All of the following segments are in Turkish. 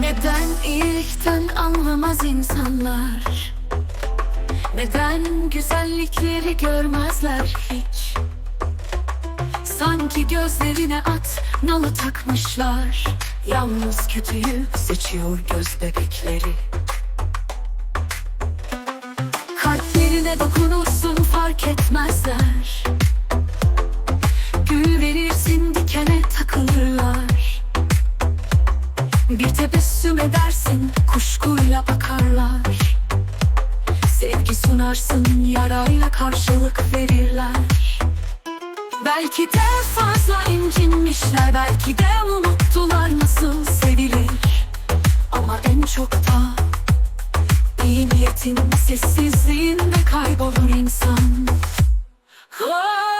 Neden iyilikten anlamaz insanlar? Neden güzellikleri görmezler hiç? Sanki gözlerine at nalı takmışlar. Yalnız kötüyü seçiyor göz bebekleri. Kalplerine dokunursun fark etmezler. Gül verirsin dikene takılırlar. Bir tebessüm edersin kuşkuyla bakarlar. Sevgi sunarsın yarayla karşılık verirler. Belki de fazla incinmişler Belki de unuttular nasıl sevilir. Ama en çok da iyi niyetin Sessizliğinde kaybolur insan. Oh.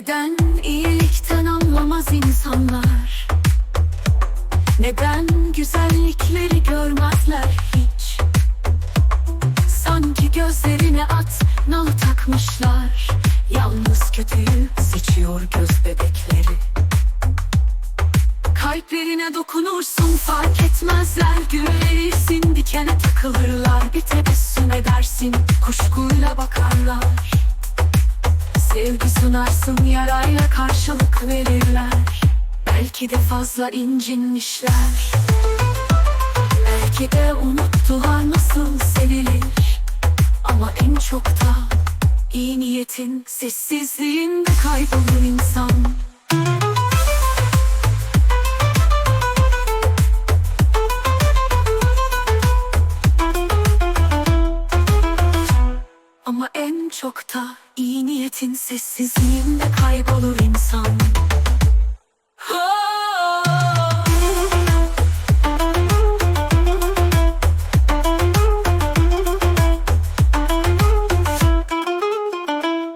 Neden iyilikten anlamaz insanlar? Neden güzellikleri görmezler hiç? Sanki gözlerine at nalı takmışlar. Yalnız kötüyü seçiyor göz bebekleri. Kalplerine dokunursun fark etmezler. Gül verirsin dikene takılırlar Sevgi sunarsın yarayla karşılık verirler. Belki de fazla incinmişler. Belki de unuttular nasıl sevilir. Ama en çok da iyi niyetin Sessizliğinde kaybolur insan Ama en çok da iyi niyetin sessizliğinde kaybolur insan